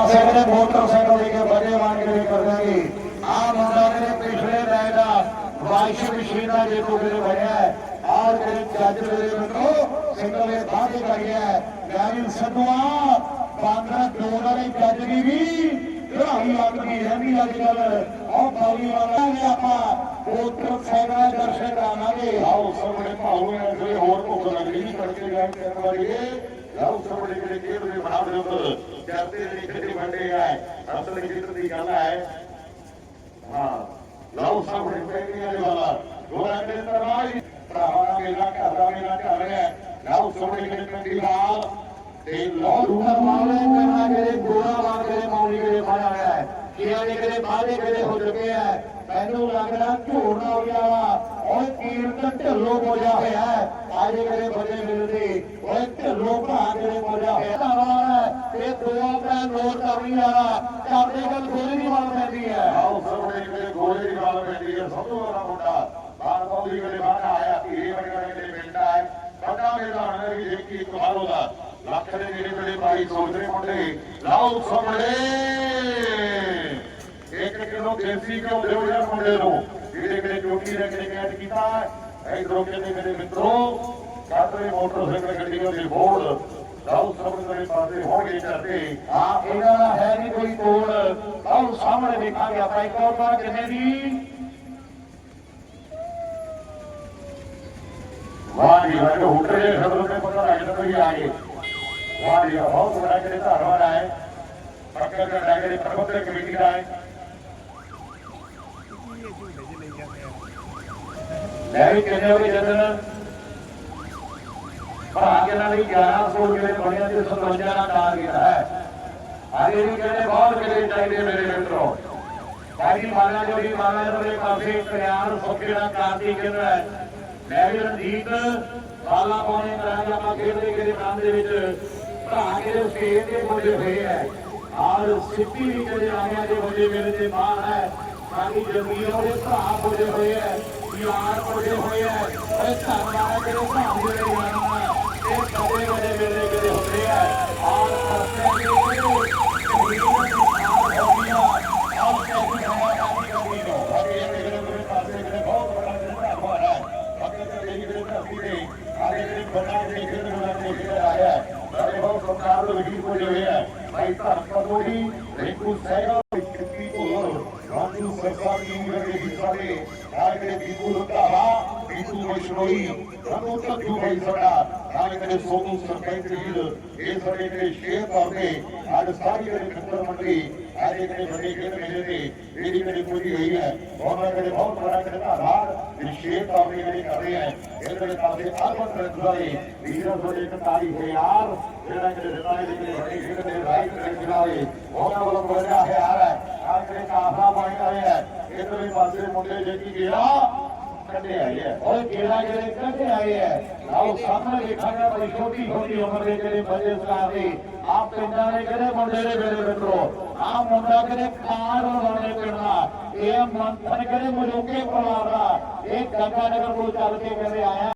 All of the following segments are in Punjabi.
ਪਾਸੇ ਕਿਤੇ ਮੋਟਰਸਾਈਕਲ ਲੈ ਕੇ ਬੜੇ ਮਾਰ ਕਰ ਦਾਂਗੇ ਆ ਮੁੰਡਾ ਕਿਤੇ ਪਿਛਲੇ ਲੈ ਦਾ ਵਾਸ਼ਿੰਗ ਮਸ਼ੀਨ ਦਾ ਜੇ ਕੋ ਬਣਿਆ ਹੈ ਆਰ ਕਿਤੇ ਮੇਰੇ ਮਿੱਤਰੋ ਸਿੰਗਲ ਦੇ ਬਾਹਰ ਕਰ ਗਿਆ ਗਾਇਲ ਸਦਵਾ ਬਾਂਦਰਾ ਦੋ ਵਾਲੇ ਜੱਜ ਦੀ ਵੀ ਚੜਾਈ ਲੱਗਦੀ ਰਹਿੰਦੀ ਅੱਜ ਕੱਲ ਉਹ ਬਾਉਲੀ ਵਾਲਾ ਨੇ ਆਪਾਂ, ਮੋਟਰਸਾਈਕਲ ਦੇ ਦਰਸ਼ਨ ਕਰਾਵਾਂਗੇ। ਆਓ ਸਾਹਮਣੇ ਭਾਉ ਐਸੇ ਹੋਰ ਭੁੱਖ ਲੱਗਦੀ ਨਹੀਂ ਕਰਕੇ ਗਾਇ ਕਰਨ ਵਾਲੀ ਲਾਓ ਸਾਹਮਣੇ ਖੇਡ ਦੇ ਬਣਾ ਉੱਤੇ ਕਰਦੇ ਨੇ, ਖੇਡੀ ਵੰਡੇ ਆ। ਅਸਲ ਜਿੱਤ ਦੀ ਗੱਲ ਹੈ। ਹਾਂ, ਲਾਓ ਪੈਣੀ ਵਾਲੇ ਵਾਲਾ ਗੋਰਾ ਦੇ ਤਰਵਾਈ ਭਰਾਵਾਂ ਦਾ ਘਰ ਦਾ ਮੇਲਾ ਘਰ ਹੈ। ਲਾਓ ਸਾਹਮਣੇ ਕਿਹੜੇ ਪਿੰਡੀ ਤੇ ਲਾਓ ਰੂਹਾ ਮਾਲੇ ਕਰਨਾ ਜਿਹੜੇ ਗੋਰਾ ਵਾਂਗਰੇ ਮੌਲੀ, ਜਿਹੜੇ ਪਾਇਆ ਹੋਇਆ ਹੈ। ਕਿਹਾ ਨੇ ਕਿਤੇ ਬਾਦੇ ਕਿਤੇ ਹੋ ਚੁੱਕੇ ਆ। ਮੈਨੂੰ ਲੱਗਦਾ ਝੋੜ ਹੋ ਗਿਆ ਵਾ। ਓਏ ਕੀਰਤਨ ਢਿੱਲੋ ਬੋਲਿਆ ਹੋਇਆ ਹੈ ਅੱਜ ਕਿਤੇ ਬਜੇ ਮਿਲਦੇ ਓਏ ਢਿੱਲੋ ਭਰਾ ਕਿਤੇ ਬੋਲਿਆ ਹੋਇਆ ਧੰਨਵਾਦ ਹੈ ਇਹ ਦੋ ਆਪਣਾ ਨੋਟ ਕਰਨੀ ਵਾਲਾ ਕਰਦੇ ਗੱਲ ਗੋਲੀ ਦੀ ਮਾਰ ਪੈਂਦੀ ਹੈ ਆਓ ਸਾਹਮਣੇ ਕਿਹੜੇ ਗੋਲੇ ਦੀ ਗੱਲ ਪੈਂਦੀ ਮੁੰਡਾ ਬਾਹਰ ਬੌਲੀ ਵੇਲੇ ਬਾਹਰ ਆਇਆ ਧੀਰੇ ਵੜਿਆ ਕਿਹੜੇ ਪਿੰਡ ਹੈ ਵੱਡਾ ਮੈਦਾਨ ਹੈ ਵੀ ਇੱਕ ਇੱਕ ਮਾਰੋ ਦਾ ਲੱਖ ਦੇ ਨੇੜੇ ਵੇਲੇ ਭਾਈ ਸੋਚਦੇ ਮੁੰਡੇ ਲਾਓ ਸਾਹਮਣੇ ਇੱਕ ਕਿਲੋ ਦੇਸੀ ਘਿਓ ਦਿਓ ਯਾਰ ਮੁੰਡੇ ਨੂੰ ਜਿਹੜੇ ਕਿਹੜੇ ਚੋਟੀ ਦੇ ਕਿਹੜੇ ਕੈਦ ਕੀਤਾ ਇਧਰੋਂ ਕਹਿੰਦੇ ਮੇਰੇ ਮਿੱਤਰੋ ਕਾਤਰੇ ਮੋਟਰਸਾਈਕਲ ਗੱਡੀਆਂ ਦੇ ਬੋਰਡ ਲਾਓ ਸਾਹਮਣੇ ਪਾਸੇ ਹੋਣਗੇ ਚੜਦੇ ਹਾਂ ਇਹਨਾਂ ਦਾ ਹੈ ਨਹੀਂ ਕੋਈ ਤੋੜ ਆਓ ਸਾਹਮਣੇ ਦੇਖਾਂਗੇ ਆਪਾਂ ਇੱਕ ਹੋਰ ਵਾਰ ਕਿੰਨੇ ਦੀ ਵਾਹ ਜੀ ਵਾਹ ਹੁਟਰੇ ਦੇ ਖਬਰ ਤੇ ਪਤਾ ਲੱਗ ਜਾਂਦਾ ਵੀ ਆ ਗਏ। ਵਾਹ ਜੀ ਵਾਹ, ਬਹੁਤ ਬੜਾ ਕਿਹੜੇ ਧਾਰਵਾੜ ਆਏ। ਪੱਕਾ ਦਾ ਡਾਗਰੇ ਪ੍ਰਬੰਧਕ ਕਮੇਟੀ ਦਾ ਹੈ ਲੈ ਵੀ ਨਾਲ ਹੀ 1100 ਜਿਹੜੇ ਬਣਿਆ ਤੇ 57 ਦਾ ਟਾਰਗੇਟ ਹੈ। ਅਜੇ ਵੀ ਕਹਿੰਦੇ ਬਹੁਤ ਕਿਹੜੇ ਚਾਹੀਦੇ ਮੇਰੇ ਮਿੱਤਰੋ। ਸਾਡੀ ਮਾਲਾ ਜੋੜੀ ਮਾਲਾ ਦੇ ਪਾਸੇ ਪਿਆਰ ਸੁੱਖੇ ਦਾ ਕਾਰਤੀ ਕਹਿੰਦਾ ਹੈ। ਮੈਂ ਵੀ ਰਣਜੀਤ ਬਾਲਾ ਪਾਉਣੇ ਕਰਾਂਗੇ, ਆਪਾਂ ਖੇਡਦੇ ਕਿਹੜੇ ਕੰਮ ਦੇ ਵਿੱਚ। ਭਰਾ ਕਿਹੜੇ ਸਟੇਜ ਦੇ ਮੁੰਡੇ ਹੋਏ ਹੈ ਆਰ ਸਿੱਧੀ ਵੀ ਕਿਹੜੇ ਆਇਆ ਦੇ ਮੁੰਡੇ ਮੇਰੇ ਤੇ ਮਾਣ ਹੈ ਸਾਡੀ ਜਮੀਰ ਉਹਦੇ ਭਰਾ ਬੋਲੇ ਹੋਏ ਹੈ ਯਾਰ ਬੋਲੇ ਹੋਏ ਹੈ ਇਹ ਘਰ ਵਾਲਾ ਜਿਹੜੇ ਭਰਾ ਜਿਹੜੇ ਯਾਰ ਨੇ ਇਹ ਕਦੇ ਕਦੇ ਵੇਲੇ ਕਿਤੇ ਹੁੰਦੇ ਆ ਆਰ ਫਰਸੇ ਦੇ ਕਿਹੜੇ ਹੋ ਗਿਆ ਆਰ ਕੈਸੀ ਹੋਇਆ ਕਾਫੀ ਕਦੀ ਨੂੰ ਬਾਕੀ ਇਹ ਜਿਹੜੇ ਮੇਰੇ ਪਾਸੇ ਜਿਹੜੇ ਬਹੁਤ ਬੜਾ ਜਿਹੜਾ ਧਾਰਵਾੜ ਹੈ ਬਾਕੀ ਜਿਹੜੇ ਜਿਹੜੇ ਧਰਤੀ ਦੇ ਆਗੇ ਜਿਹੜੇ ਬੰਦਾ ਜਿਹੜੇ ਖੇਡ ਬਣਾ ਕੇ ਖੇਡ ਆਇਆ ਹੈ ਸਾਡੇ ਬਹੁਤ ਸਰਕਾਰ ਦੇ ਵਕੀਲ ਕੋਲ ਹੋਏ ਹੈ ਭਾਈ ਧਰਮਪਦ ਮੋਦੀ ਰਿੰਕੂ ਸਹਿਗਾ ਕਿੱਤੀ ਭੁੱਲਰ ਰਾਜੂ ਸਰਕਾਰ ਦੀ ਉਮਰ ਦੇ ਹਿੱਸਾ ਦੇ ਆਗੇ ਦੀਪੂ ਲੁਧਾਵਾ ਦੀਪੂ ਵੈਸ਼ਨੋਈ ਰਮੂ ਤੱਜੂ ਭਾਈ ਸਾਡਾ ਆਗੇ ਜਿਹੜੇ ਸੋਨੂ ਸਰਪੰਚ ਜੀ ਇਹ ਸਾਡੇ ਜਿਹੜੇ ਸ਼ੇਰ ਤੌਰ ਤੇ ਅੱਜ ਸਾਰੀ ਜਿਹੜੇ ਖੱਤਰ ਮੰਡੀ ਆਗੇ ਜਿਹੜੇ ਵੱਡੇ ਖੇਡ ਮੇਲੇ ਤੇ ਇਹਦੀ ਜਿਹੜੀ ਪੂਰੀ ਹੋਈ ਹੈ ਉਹਨਾਂ ਦੇ ਬਹੁਤ ਬੜਾ ਜਿਹੜਾ ਧਾਰਵਾੜ ਤੌਰ ਤੇ ਜਿਹੜੀ ਕਰ ਰਹੇ ਹੈ ਇਹਦੇ ਦੇ ਪਾਸੇ ਆਲਮਤ ਰੰਗਵਾਲੇ ਵੀਰਾਂ ਤੁਹਾਡੇ ਇੱਕ ਜਿਹੜਾ ਕਿ ਰਿਤਾਏ ਦੇ ਜਿਹੜੇ ਵੱਡੇ ਖੇਡ ਦੇ ਰਾਈਟ ਰੰਗਵਾਲੇ ਉਹਨਾਂ ਵੱਲੋਂ ਬੋਲਿਆ ਹੈ ਯਾਰ ਆਹ ਕਾਫਲਾ ਪਾਣੀ ਵਾਲੇ ਹੈ ਇਧਰਲੇ ਪਾਸੇ ਮੁੰਡੇ ਜਿਹੜੀ ਗਿਆ। ਕੱਢੇ ਆਏ ਹੈ ਕਿਹੜਾ ਜਿਹੜੇ ਕੱਢੇ ਆਏ ਆਓ ਸਾਹਮਣੇ ਦੇਖਾਂਗੇ ਬੜੀ ਛੋਟੀ ਛੋਟੀ ਉਮਰ ਦੇ ਜਿਹੜੇ ਬੱਚੇ ਸਕਾਰ ਦੇ ਆ ਪਿੰਡਾਂ ਦੇ ਕਿਹੜੇ ਮੁੰਡੇ ਦੇ ਮੇਰੇ ਮਿੱਤਰੋ? ਆ ਮੁੰਡਾ ਕਿਹੜੇ ਖਾਣ ਵਾਲੇ ਪਿੰਡ ਦਾ? ਇਹ ਮੰਥਨ ਕਿਹੜੇ ਮਲੂਕੇ ਪਰਿਵਾਰ ਦਾ? ਇਹ ਗੰਗਾ ਨਗਰ ਤੋਂ ਚੱਲ ਕੇ ਕਹਿੰਦੇ ਆਇਆ।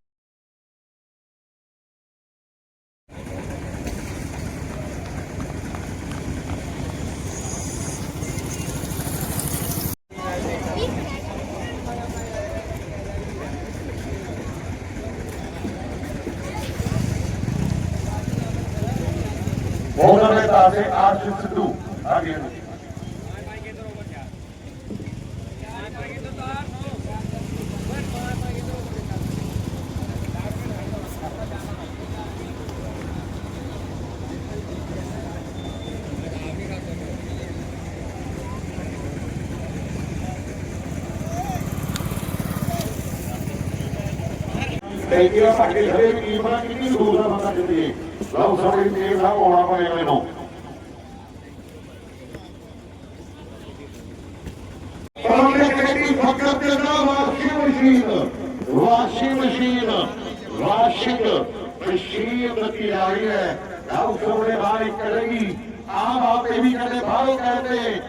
ਉਹਨਾਂ ਦੇ ਪਾਸੇ ਆਰਸ਼ ਸਿੱਧੂ। ਆ ਗਏ ਨੇ ਤੇ ਇਹ ਸਾਡੇ ਘਰੇ ਕੀ ਬਣਾ ਕਿੰਨੀ ਦੂਰ ਦਾ ਬੰਦਾ ਜਿੱਤੇ ਲਓ ਸਾਡੇ ਤੇਲ ਸਾਹਿਬ ਆਉਣਾ ਪਵੇਗਾ ਇਹਨੂੰ ਉਹਨੇ ਕਿਹੜੀ ਫਕਰ ਤੇ ਨਾ washing machine washing machine washing machine ਲੱਗੀ ਆਈ ਹੈ। ਆਉ ਸੋਨੇ ਬਾਹਰ ਕਰੇਗੀ ਆਮ ਆਪੇ ਵੀ ਕਦੇ ਬਾਹਰੋਂ ਕਹਿੰਦੇ।